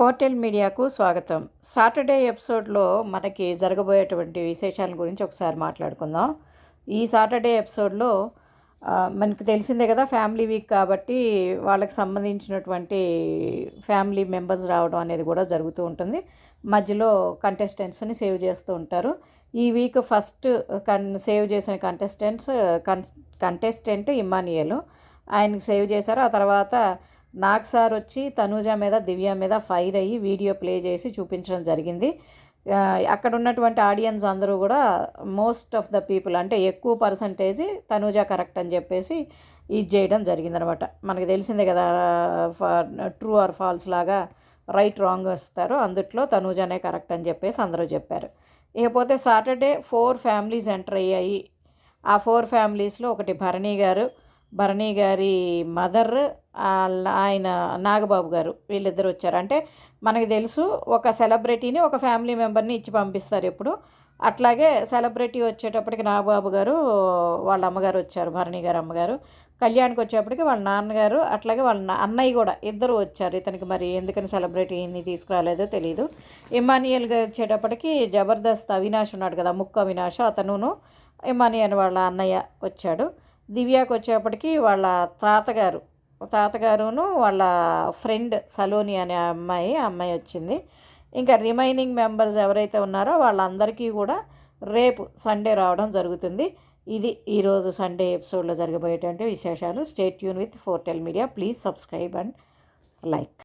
ఫోర్టెల్ మీడియాకు స్వాగతం. సాటర్డే ఎపిసోడ్లో మనకి జరగబోయేటువంటి విశేషాల గురించి ఒకసారి మాట్లాడుకుందాం. ఈ సాటర్డే ఎపిసోడ్లో మనకి తెలిసిందే కదా ఫ్యామిలీ వీక్ కాబట్టి వాళ్ళకి సంబంధించినటువంటి ఫ్యామిలీ మెంబర్స్ రావడం అనేది కూడా జరుగుతూ ఉంటుంది. మధ్యలో కంటెస్టెంట్స్ని సేవ్ చేస్తూ ఉంటారు. ఈ వీక్ ఫస్ట్ కన్ సేవ్ చేసిన కంటెస్టెంట్స్ కన్ కంటెస్టెంట్ ఇమానియలు ఆయనకి సేవ్ చేశారు. ఆ తర్వాత నాగ్ సార్ వచ్చి తనూజ మీద దివ్య మీద ఫైర్ అయ్యి వీడియో ప్లే చేసి చూపించడం జరిగింది. అక్కడ ఉన్నటువంటి ఆడియన్స్ అందరూ కూడా మోస్ట్ ఆఫ్ ద పీపుల్ అంటే ఎక్కువ పర్సంటేజ్ తనూజ కరెక్ట్ అని చెప్పేసి ఇది చేయడం జరిగిందనమాట. మనకు తెలిసిందే కదా ట్రూ ఆర్ ఫాల్స్ లాగా రైట్ రాంగ్ వస్తారు అందుట్లో తనూజనే కరెక్ట్ అని చెప్పేసి అందరూ చెప్పారు. ఇకపోతే సాటర్డే ఫోర్ ఫ్యామిలీస్ ఎంటర్ అయ్యాయి. ఆ ఫోర్ ఫ్యామిలీస్లో ఒకటి భరణి గారు భరణి గారి మదర్ ఆయన నాగబాబు గారు వీళ్ళిద్దరు వచ్చారు. అంటే మనకి తెలుసు ఒక సెలబ్రిటీని ఒక ఫ్యామిలీ మెంబర్ని ఇచ్చి పంపిస్తారు ఎప్పుడు. అట్లాగే సెలబ్రిటీ వచ్చేటప్పటికి నాగబాబు గారు వాళ్ళ అమ్మగారు వచ్చారు భరణి గారు అమ్మగారు. కళ్యాణ్కి వచ్చేప్పటికి వాళ్ళ నాన్నగారు అట్లాగే వాళ్ళ అన్నయ్య కూడా ఇద్దరు వచ్చారు. ఇతనికి మరి ఎందుకని సెలబ్రిటీని తీసుకురాలేదో తెలియదు ఇమానియల్గా వచ్చేటప్పటికి జబర్దస్త్ అవినాష్ ఉన్నాడు కదా ముక్కు అవినాష్ అతనును ఇమానియల్ వాళ్ళ అన్నయ్య వచ్చాడు. దివ్యాకి వచ్చేప్పటికి వాళ్ళ తాతగారు. తాతగారును వాళ్ళ ఫ్రెండ్ సలోని అనే అమ్మాయి అమ్మాయి వచ్చింది. ఇంకా రిమైనింగ్ మెంబర్స్ ఎవరైతే ఉన్నారో వాళ్ళందరికీ కూడా రేపు సండే రావడం జరుగుతుంది. ఇది ఈరోజు సండే ఎపిసోడ్లో జరగబోయేటువంటి విశేషాలు. Stay Yoon with Fortel media please subscribe and like